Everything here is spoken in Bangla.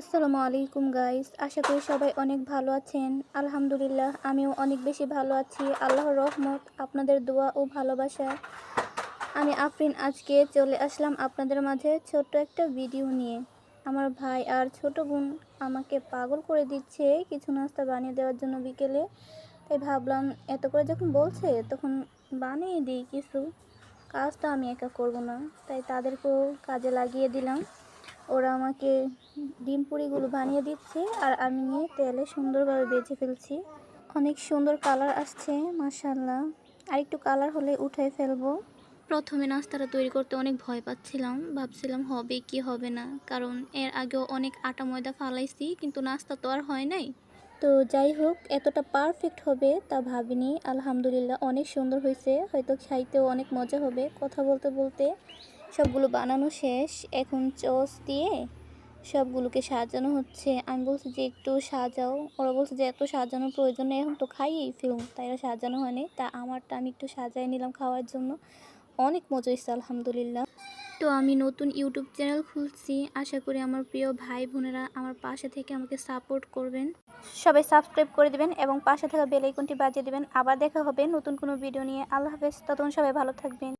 আসসালামু আলাইকুম গাইস আশা করি সবাই অনেক ভালো আছেন। আলহামদুলিল্লাহ, আমিও অনেক বেশি ভালো আছি। আল্লাহর রহমত, আপনাদের দোয়া ও ভালোবাসা। আমি আফরিন, আজকে চলে আসলাম আপনাদের মাঝে ছোট্ট একটা ভিডিও নিয়ে। আমার ভাই আর ছোট বোন আমাকে পাগল করে দিচ্ছে কিছু নাস্তা বানিয়ে দেওয়ার জন্য বিকেলে। তাই ভাবলাম, এত করে যখন বলছে, তখন বানিয়ে দিই কিছু। কাজ তো আমি একা করব না, তাই তাদেরকেও কাজে লাগিয়ে দিলাম। ওরা আমাকে ডিম পুরিগুলো বানিয়ে দিচ্ছে আর আমি নিয়ে তেলে সুন্দরভাবে বেজে ফেলছি। অনেক সুন্দর কালার আসছে মাশাল্লাহ আর একটু কালার হলে উঠাই ফেলব। প্রথমে নাস্তাটা তৈরি করতে অনেক ভয় পাচ্ছিলাম। ভাবছিলাম হবে কি হবে না, কারণ এর আগেও অনেক আটা ময়দা ফালাইছি, কিন্তু নাস্তা তো আর হয় নাই। তো যাই হোক, এতটা পারফেক্ট হবে তা ভাবিনি। আলহামদুলিল্লাহ অনেক সুন্দর হয়েছে, হয়তো খাইতেও অনেক মজা হবে কথা বলতে বলতে। সবগুলো বানানো শেষ। এখন চস দিয়ে সবগুলোকে সাজানো হচ্ছে। আমি বলছি যে একটু সাজাও। ওরা বলছে যে এত সাজানোর প্রয়োজন নেই। এখন তো খাইয়েই ফিল্ম তাই আর সাজানো হয়নি। তা আমারটা আমি একটু সাজাই নিলাম খাওয়ার জন্য। অনেক মজা হয়েছে, আলহামদুলিল্লাহ। তো আমি নতুন ইউটিউব চ্যানেল খুলছি। আশা করি আমার প্রিয় ভাই বোনেরা আমার পাশে থেকে আমাকে সাপোর্ট করবেন। সবাই সাবস্ক্রাইব করে দিবেন এবং পাশে থাকা বেল আইকনটি বাজিয়ে দিবেন। আবার দেখা হবে নতুন কোনো ভিডিও নিয়ে। আল্লাহ হাফেজ। ততক্ষণ সবাই ভালো থাকবেন।